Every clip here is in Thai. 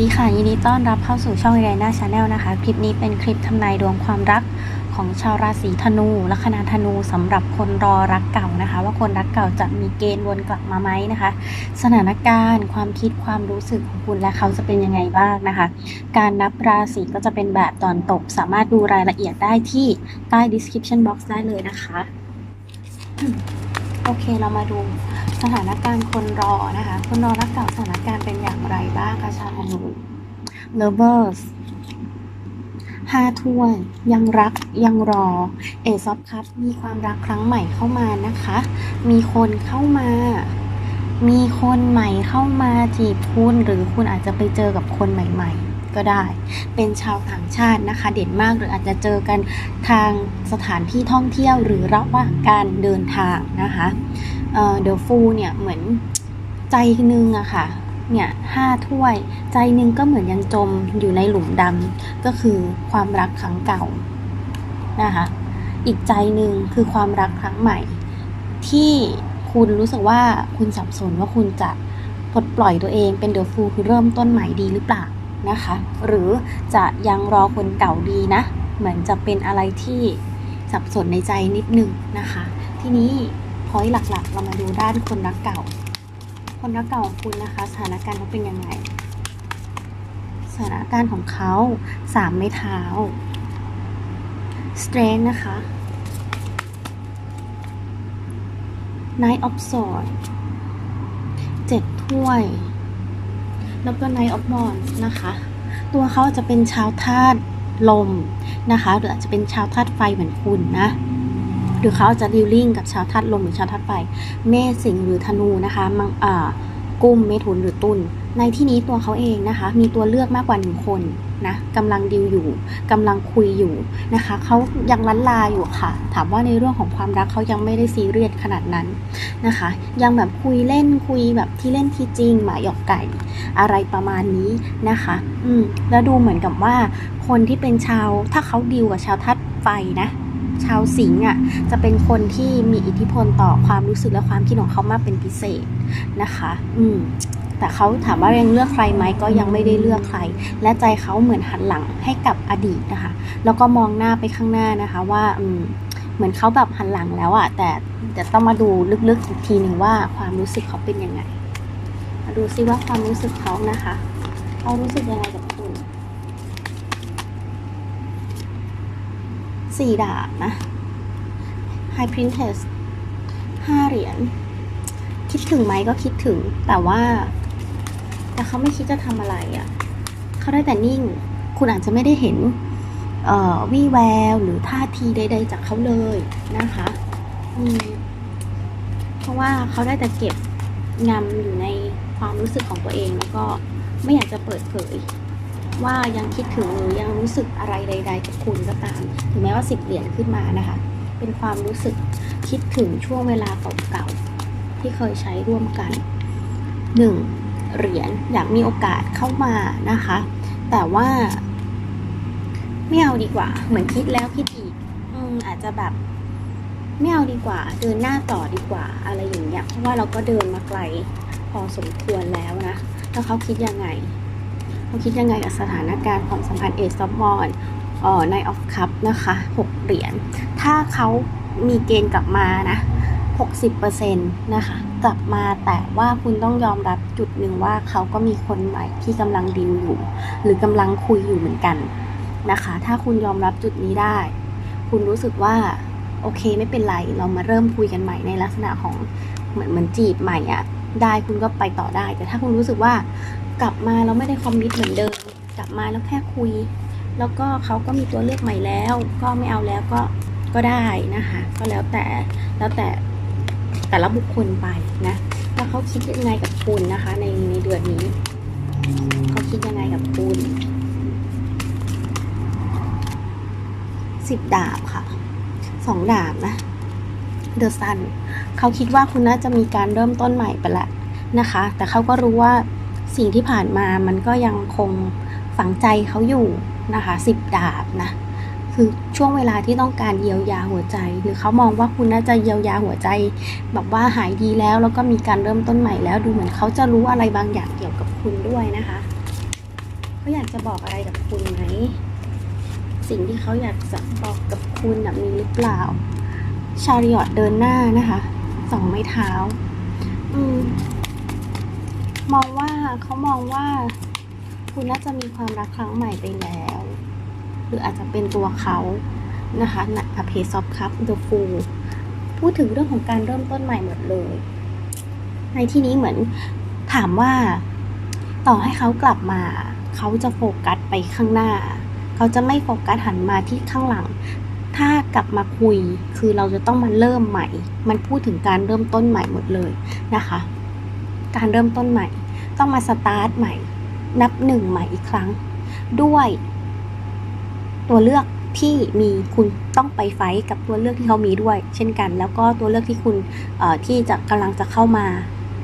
ดีค่ะยินดีต้อนรับเข้าสู่ช่องไ r น่าชาแนลนะคะ คลิปนี้เป็นคลิปทำนายดวงความรักของชาวราศีธนูลัคนาธนูสำหรับคนรอรักเก่านะคะ ว่าคนรักเก่าจะมีเกณฑ์วนกลับมาไหมนะคะ สถานการณ์ ความคิดความรู้สึกของคุณและเขาจะเป็นยังไงบ้างนะคะ การนับราศีก็จะเป็นแบบตอนตก สามารถดูรายละเอียดได้ที่ใต้ description box ได้เลยนะคะ โอเคเรามาดู สถานการณ์คนรอนะคะ คนรอรักเก่าสถานการณ์เป็นอย่างไรบ้างคะชาวธนู lovers ห้าถ้วยยังรักยังรอ เอซอฟคัพมีความรักครั้งใหม่เข้ามานะคะ มีคนเข้ามา มีคนใหม่เข้ามาจีบคุณหรือคุณอาจจะไปเจอกับคนใหม่ ๆ ก็ได้ เป็นชาวต่างชาตินะคะ เด่นมากหรืออาจจะเจอกันทางสถานที่ท่องเที่ยวหรือระหว่างการเดินทางนะคะ เดอะฟูเนี่ยเหมือนใจนึงอะค่ะ เนี่ยห้าถ้วย ใจนึงก็เหมือนยังจมอยู่ในหลุมดำก็คือความรักครั้งเก่านะคะ อีกใจหนึ่งคือความรักครั้งใหม่ ที่คุณรู้สึกว่าคุณสับสนว่าคุณจะปลดปล่อยตัวเองเป็นเดอะฟูคือเริ่มต้นใหม่ดีหรือเปล่านะคะ หรือจะยังรอคนเก่าดีนะ เหมือนจะเป็นอะไรที่สับสนในใจนิดนึงนะคะ ทีนี้ อยหลักๆ เรามาดูด้านคนรักเก่า คนรักเก่าของคุณนะคะ สถานการณ์เขาเป็นยังไง สถานการณ์ของเขาสามไม้เท้า strength นะคะ Knight of Swords เจ็ดถ้วย แล้วก็ Knight of Wands นะคะ ตัวเขาจะเป็นชาวธาตุลมนะคะ หรืออาจจะเป็นชาวธาตุไฟเหมือนคุณนะ รือเขาจะดีลลิ่งกับชาวธาตุลมหรือชาวธาตุไฟเมษสิงห์หรือธนูนะคะมังอ่ากุ้มเมถุนหรือตุลในที่นี้ตัวเขาเองนะคะ มีตัวเลือกมากกว่าหนึ่งคนนะกำลังดิวอยู่กำลังคุยอยู่นะคะเขายังลันลาอยู่ค่ะ ถามว่าในเรื่องของความรักเขายังไม่ได้ซีเรียสขนาดนั้นนะคะ ยังแบบคุยเล่นคุยแบบที่เล่นที่จริงหมาหยอกไก่ อะไรประมาณนี้นะคะ อืมแล้วดูเหมือนกับว่าคนที่เป็นชาวถ้าเขาดิวกับชาวธาตุไฟนะ ชาวสิงห์อะจะเป็นคนที่มีอิทธิพลต่อความรู้สึกและความคิดของเขามากเป็นพิเศษนะคะ อืมแต่เขาถามว่ายังเลือกใครไหมก็ยังไม่ได้เลือกใคร และใจเขาเหมือนหันหลังให้กับอดีตนะคะ แล้วก็มองหน้าไปข้างหน้านะคะ ว่าอืมเหมือนเขาแบบหันหลังแล้วอะแต่แต่ต้องมาดูลึกๆอีกทีหนึ่งว่าความรู้สึกเขาเป็นยังไง มาดูซิว่าความรู้สึกเขานะคะ เขารู้สึกยังไงกับคุณ สี่ดาบนะ High Princess ห้าเหรียญ คิดถึงไหมก็คิดถึง แต่ว่า แต่เขาไม่คิดจะทำอะไรอะ่ะ เขาได้แต่นิ่ง คุณอาจจะไม่ได้เห็นวี่แววหรือท่าทีใด ๆ จากเขาเลยนะคะเพราะว่าเขาได้แต่เก็บงำอยู่ในความรู้สึกของตัวเองแล้วก็ไม่อยากจะเปิดเผย ว่ายังคิดถึงหรือยังรู้สึกอะไรใด ๆ กับคุณก็ตาม ถึงแม้ว่าสิบเหรียญขึ้นมานะคะ เป็นความรู้สึกคิดถึงช่วงเวลาเก่าๆที่เคยใช้ร่วมกันหนึ่งเหรียญอยากมีโอกาสเข้ามานะคะ แต่ว่าไม่เอาดีกว่า เหมือนคิดแล้วคิดอีกอืมอาจจะแบบไม่เอาดีกว่า เดินหน้าต่อดีกว่าอะไรอย่างเงี้ยเพราะว่าเราก็เดินมาไกลพอสมควรแล้วนะแล้วเขาคิดยังไง เขาคิดยังไงกับสถานการณ์ความสัมพันธ์เอซอฟมอนเอ่อในออฟคัพนะคะหกเหรียญ ถ้าเขามีเกณฑ์กลับมานะ 60%นะคะกลับมาแต่ว่าคุณต้องยอมรับจุดหนึ่งว่าเขาก็มีคนใหม่ที่กำลังดีลอยู่ หรือกำลังคุยอยู่เหมือนกันนะคะ ถ้าคุณยอมรับจุดนี้ได้ คุณรู้สึกว่าโอเคไม่เป็นไรเรามาเริ่มคุยกันใหม่ในลักษณะของเหมือนเหมือนจีบใหม่อะได้คุณก็ไปต่อได้ แต่ถ้าคุณรู้สึกว่า กลับมาเราไม่ได้คอมมิตเหมือนเดิม กลับมาแล้วแค่คุย แล้วก็เขาก็มีตัวเลือกใหม่แล้ว ก็ไม่เอาแล้วก็ก็ได้นะคะ ก็แล้วแต่แล้วแต่แต่ละบุคคลไปนะแล้วเขาคิดยังไงกับคุณนะคะ ในในเดือนนี้เขาคิดยังไงกับคุณสิบดาบค่ะสองดาบนะเดอะซันเขาคิดว่าคุณน่าจะมีการเริ่มต้นใหม่ไปแล้วนะคะ แต่เขาก็รู้ว่า สิ่งที่ผ่านมามันก็ยังคงฝังใจเขาอยู่นะคะสิบดาบนะคือช่วงเวลาที่ต้องการเยียวยาหัวใจ หรือเขามองว่าคุณน่าจะเยียวยาหัวใจ แบบว่าหายดีแล้วแล้วก็มีการเริ่มต้นใหม่แล้วดูเหมือนเขาจะรู้อะไรบางอย่างเกี่ยวกับคุณด้วยนะคะเขาอยากจะบอกอะไรกับคุณไหมสิ่งที่เขาอยากจะบอกกับคุณนะมีหรือเปล่า ชาริอตเดินหน้านะคะสองไม้เท้า อืมม เขามองว่า คุณน่าจะมีความรักครั้งใหม่ไปแล้ว หรืออาจจะเป็นตัวเขานะคะนะอเพซอฟคัพเดอะฟูพูดถึงเรื่องของการเริ่มต้นใหม่หมดเลย ในที่นี้เหมือนถามว่า ต่อให้เขากลับมา เขาจะโฟกัสไปข้างหน้า เขาจะไม่โฟกัสหันมาที่ข้างหลัง ถ้ากลับมาคุยคือเราจะต้องมาเริ่มใหม่ มันพูดถึงการเริ่มต้นใหม่หมดเลยนะคะ การเริ่มต้นใหม่ ต้องมาสตาร์ทใหม่ นับหนึ่งใหม่อีกครั้ง ด้วย ตัวเลือกที่มีคุณต้องไปไฟกับตัวเลือกที่เขามีด้วย เช่นกัน แล้วก็ตัวเลือกที่คุณที่จะกำลังจะเข้ามา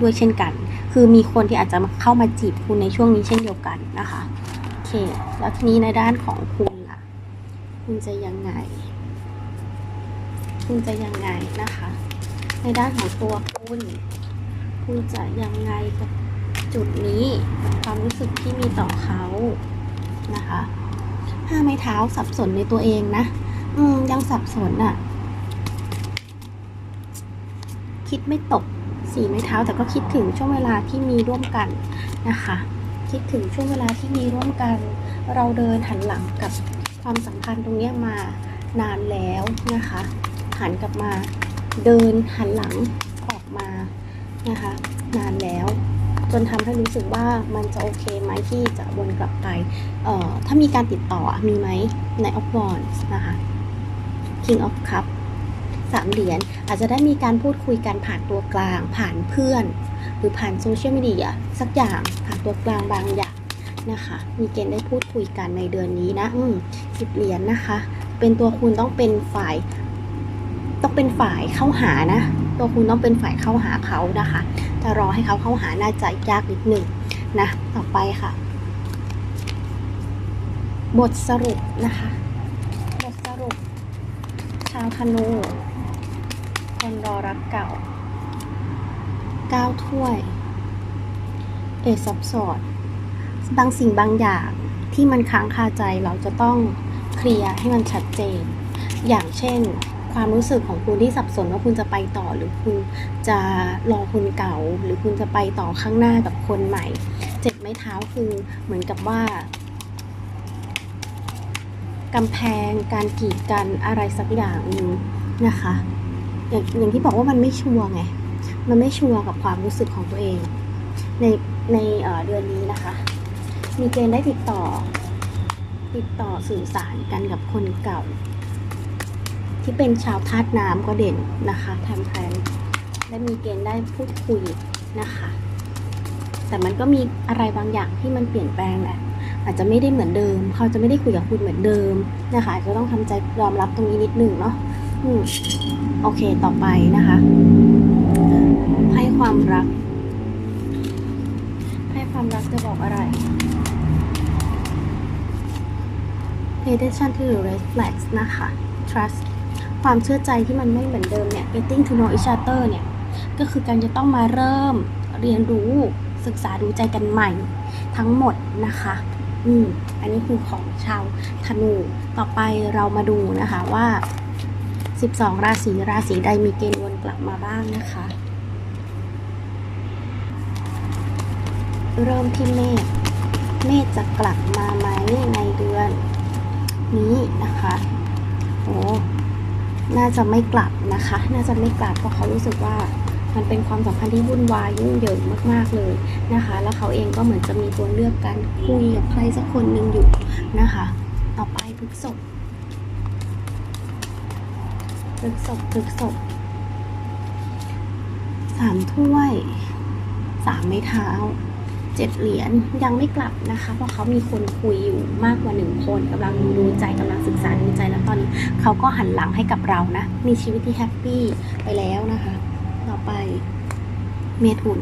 ด้วยเช่นกัน คือมีคนที่อาจจะมาเข้ามาจีบคุณในช่วงนี้เช่นเดียวกันนะคะโอเค แล้วทีนี้ในด้านของคุณล่ะ คุณจะยังไง คุณจะยังไงนะคะ ในด้านของตัวคุณ คุณจะยังไงกับ จุดนี้ความรู้สึกที่มีต่อเขานะคะห้าไม้เท้าสับสนในตัวเองนะ อืม ยังสับสนอะคิดไม่ตกสี่ไม้เท้าแต่ก็คิดถึงช่วงเวลาที่มีร่วมกันนะคะ คิดถึงช่วงเวลาที่มีร่วมกัน เราเดินหันหลังกับความสัมพันธ์ตรงเนี้ยมานานแล้วนะคะ หันกลับมาเดินหันหลังออกมานะคะ นานแล้ว จนทำให้รู้สึกว่ามันจะโอเคไหมที่จะวนกลับไปเอ่อถ้ามีการติดต่ออะมีไหมใน of Wands นะคะ King of Cup สามเหรียญอาจจะได้มีการพูดคุยกันผ่านตัวกลาง ผ่านเพื่อน หรือผ่านโซเชียลมีเดียสักอย่างผ่านตัวกลางบางอย่างนะคะ มีเกณฑ์ได้พูดคุยกันในเดือนนี้นะอืมสิบเหรียญนะคะ เป็นตัวคุณต้องเป็นฝ่าย ต้องเป็นฝ่ายเข้าหานะ ตัวคุณต้องเป็นฝ่ายเข้าหาเขานะคะ จะรอให้เขาเข้าหาน่าจะยากนิดหนึ่งนะ ต่อไปค่ะ บทสรุปนะคะ บทสรุป ชาวธนู คนรอรักเก่าก้าถ้วย เอซับสอดบางสิ่งบางอย่างที่มันค้างคาใจเราจะต้องเคลียร์ให้มันชัดเจน อย่างเช่น ความรู้สึกของคุณที่สับสนว่าคุณจะไปต่อหรือคุณจะรอคนเก่า หรือคุณจะไปต่อข้างหน้ากับคนใหม่ เจ็บไม้เท้าคือเหมือนกับว่ากำแพงการกีดกันอะไรสักอย่างนึงนะคะอย่างอย่างที่บอกว่ามันไม่ชัวร์ไง มันไม่ชัวร์กับความรู้สึกของตัวเอง ในในเเดือนนี้นะคะ มีเกณฑ์ได้ติดต่อ ติดต่อสื่อสารกันกับคนเก่า ที่เป็นชาวธาตุน้ำก็เด่นนะคะแทมแทนและมีเกณฑ์ได้พูดคุยนะคะ แต่มันก็มีอะไรบางอย่างที่มันเปลี่ยนแปลงแหละอาจจะไม่ได้เหมือนเดิม เขาจะไม่ได้คุยกับคุณเหมือนเดิมนะคะอาจจะต้องทำใจยอมรับตรงนี้นิดหนึ่งเนาะอืมโอเคต่อไปนะคะ ให้ความรัก ให้ความรักจะบอกอะไร attention to red flags นะคะ trust ความเชื่อใจที่มันไม่เหมือนเดิมเนี่ย getting to know each other เนี่ย ก็คือการจะต้องมาเริ่มเรียนรู้ศึกษาดูใจกันใหม่ ทั้งหมดนะคะ อืม อันนี้คือของชาวธนู ต่อไปเรามาดูนะคะว่า 12 ราศีราศีใดมีเกณฑ์วนกลับมาบ้างนะคะ เริ่มที่เมษ เมษจะกลับมาไหมในเดือนนี้นะคะ โอ้ น่าจะไม่กลับนะคะ น่าจะไม่กลับเพราะเขารู้สึกว่ามันเป็นความสัมพันธ์ที่วุ่นวายยุ่งเหยิงมาก ๆเลยนะคะ แล้วเขาเองก็เหมือนจะมีตัวเลือกการคุยกับใครสักคนหนึ่งอยู่นะคะ ต่อไปพฤกษบพฤกษบพฤกษบสามถ้วยสามไม้เท้า เจ็ดเหรียญยังไม่กลับนะคะ เพราะเขามีคนคุยอยู่มากกว่าหนึ่งคนกำลังดูใจกำลังศึกษาดูใจแล้วตอนนี้เขาก็หันหลังให้กับเรานะ มีชีวิตที่แฮปปี้ไปแล้วนะคะ ต่อไปเมถุน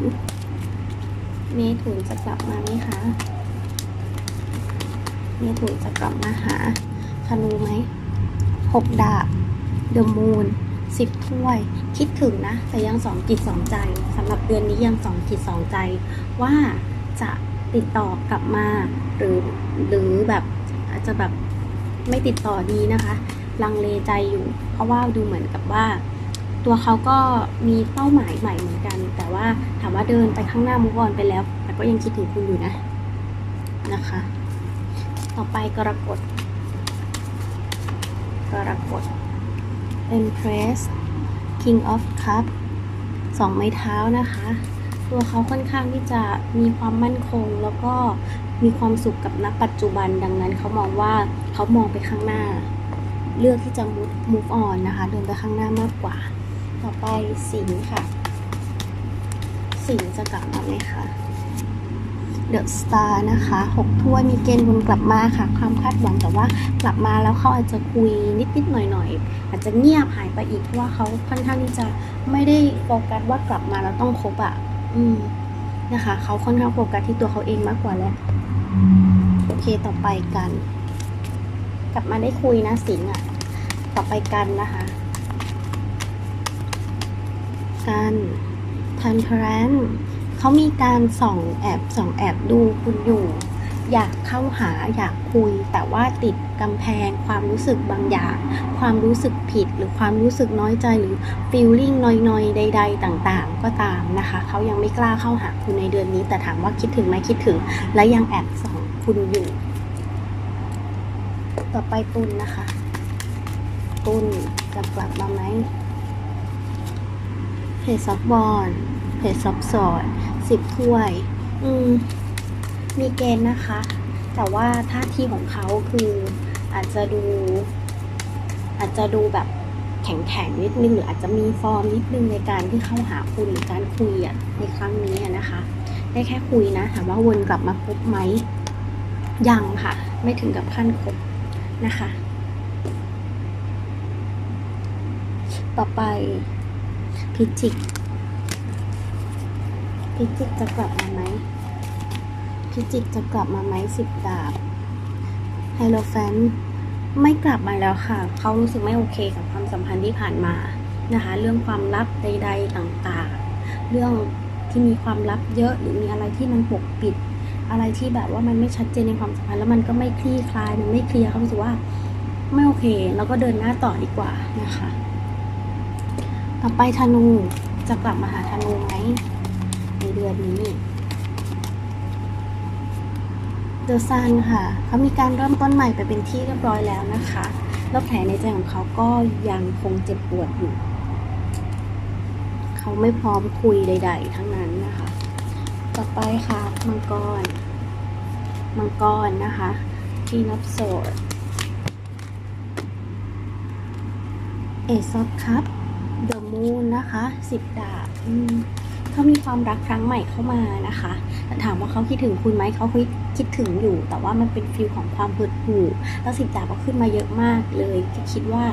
เมถุนจะกลับมาไหมคะ เมถุนจะกลับมาหาธนูไหมหกดาบเดอะมูนสิบถ้วย คิดถึงนะ แต่ยังสองจิตสองใจสำหรับเดือนนี้ยังสองจิตสองใจว่า จะติดต่อกลับมา หรือหรือแบบอาจจะแบบไม่ติดต่อดีนะคะ ลังเลใจอยู่ เพราะว่าดูเหมือนกับว่า ตัวเขาก็มีเป้าหมายใหม่เหมือนกัน แต่ว่าถามว่าเดินไปข้างหน้ามุกอนไปแล้ว แต่ก็ยังคิดถึงคุณอยู่นะนะคะ ต่อไปกรกฎกรกฎ Empress King of Cup สองไม้เท้านะคะ ตัวเขาค่อนข้างที่จะมีความมั่นคง แล้วก็มีความสุขกับณปัจจุบันดังนั้นเขามองว่าเขามองไปข้างหน้า เลือกที่จะ move move on นะคะ เดินไปข้างหน้ามากกว่า ต่อไปสิงค่ะ สิงจะกลับมาไหมคะ The Star นะคะหกถ้วยมีเกณฑ์วนกลับมาค่ะ ความคาดหวังแต่ว่ากลับมาแล้วเขาอาจจะคุยนิดๆหน่อยๆอาจจะเงียบหายไปอีกเพราะว่าเขาค่อนข้างที่จะไม่ได้โฟกัสว่ากลับมาแล้วต้องคบอะ อืมนะคะ เขาค่อนข้างโฟกัสที่ตัวเขาเองมากกว่าแหละโอเคต่อไปกัน กลับมาได้คุยนะสิงห์อะต่อไปกันนะคะ กันทันทรันเขามีการส่องแอบส่องแอบดูคุณอยู่ อยากเข้าหาอยากคุย แต่ว่าติดกำแพงความรู้สึกบางอย่าง ความรู้สึกผิดหรือความรู้สึกน้อยใจหรือ feeling นอยๆ ใด ๆ ต่างๆ ก็ตามนะคะเขายังไม่กล้าเข้าหาคุณในเดือนนี้ แต่ถามว่าคิดถึงไหมคิดถึง และยังแอบส่องคุณอยู่ ต่อไปตุลนะคะ ตุลจะกลับมาไหมเพจซอฟบอลเพจซอฟสอดสิบถ้วย อืม มีเกณฑ์นะคะ แต่ว่าท่าทีของเขาคืออาจจะดู อาจจะดูแบบ แข็งๆนิดนึงหรืออาจจะมีฟอร์มนิดนึงในการที่เข้าหาคุณหรือการคุยอะในครั้งนี้อะนะคะ ได้แค่คุยนะถามว่าวนกลับมาคบไหมยังค่ะ ไม่ถึงกับขั้นคบนะคะ ต่อไปพิจิกพิจิกจะกลับมาไหมพิจิกจะกลับมาไหมสิบดาบไฮโลแฟน ไม่กลับมาแล้วค่ะ เขารู้สึกไม่โอเคกับความสัมพันธ์ที่ผ่านมานะคะ เรื่องความลับใด ๆต่างๆ เรื่องที่มีความลับเยอะหรือมีอะไรที่มันปกปิด อะไรที่แบบว่ามันไม่ชัดเจนในความสัมพันธ์แล้วมันก็ไม่คลี่คลายมันไม่เคลียร์เขารู้สึกว่าไม่โอเค แล้วก็เดินหน้าต่อดีกว่านะคะ ต่อไปธนูจะกลับมาหาธนูไหมในเดือนนี้ เดอะซันค่ะ เขามีการเริ่มต้นใหม่ไปเป็นที่เรียบร้อยแล้วนะคะ แล้วแผลในใจของเขาก็ยังคงเจ็บปวดอยู่ เขาไม่พร้อมคุยใด ๆ ทั้งนั้นนะคะ ต่อไปค่ะมังกร มังกรนะคะทีนับโซดเอซอฟคัพเดอะมูนนะคะสิบดาบ เขามีความรักครั้งใหม่เข้ามานะคะแต่ถามว่าเขาคิดถึงคุณไหมเขาคิดถึงอยู่ แต่ว่ามันเป็นฟิลของความหดหู่แล้วสิบดาบก็ขึ้นมาเยอะมากเลยก็คิดว่า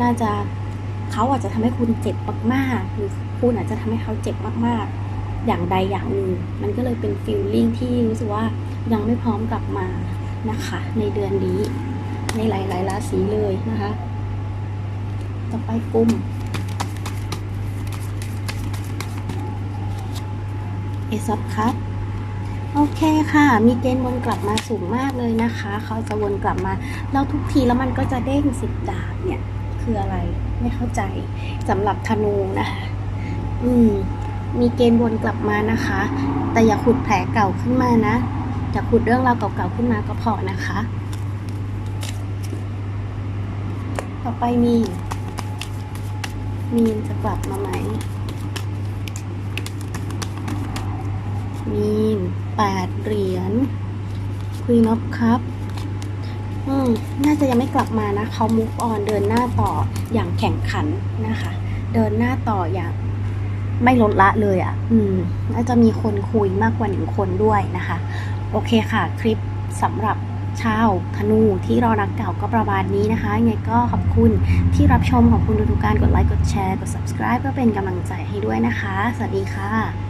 น่าจะเขาอาจจะทำให้คุณเจ็บมากๆหรือคุณอาจจะทำให้เขาเจ็บมากๆ อย่างใดอย่างหนึ่งมันก็เลยเป็นฟิลลิ่งที่รู้สึกว่ายังไม่พร้อมกลับมานะคะ ในเดือนนี้ในหลายๆราศีเลยนะคะ ต่อไปกุม เอซอฟครับโอเคค่ะ มีเกณฑ์วนกลับมาสูงมากเลยนะคะ เขาจะวนกลับมา แล้วทุกทีแล้วมันก็จะเด้งสิบดาบเนี่ย คืออะไรไม่เข้าใจสำหรับธนูนะคะอืม มีเกณฑ์วนกลับมานะคะ แต่อย่าขุดแผลเก่าขึ้นมานะอย่าขุดเรื่องราวเก่าๆขึ้นมาก็พอนะคะ ต่อไปมีมีนจะกลับมาไหม มีนแปดเหรียญ Queen of Cup อืมน่าจะยังไม่กลับมานะเขา move on เดินหน้าต่ออย่างแข่งขันนะคะ เดินหน้าต่ออย่างไม่ลดละเลยอะ่ะ อืมน่าจะมีคนคุยมากกว่าหนึ่งคนด้วยนะคะ โอเคค่ะ คลิปสำหรับชาวธนูที่รอรักเก่าก็ประมาณนี้นะคะยังไงก็ขอบคุณที่รับชมขอบคุณทุกการกดไลค์กดแชร์กด subscribe เพื่อเป็นกำลังใจให้ด้วยนะคะ สวัสดีค่ะ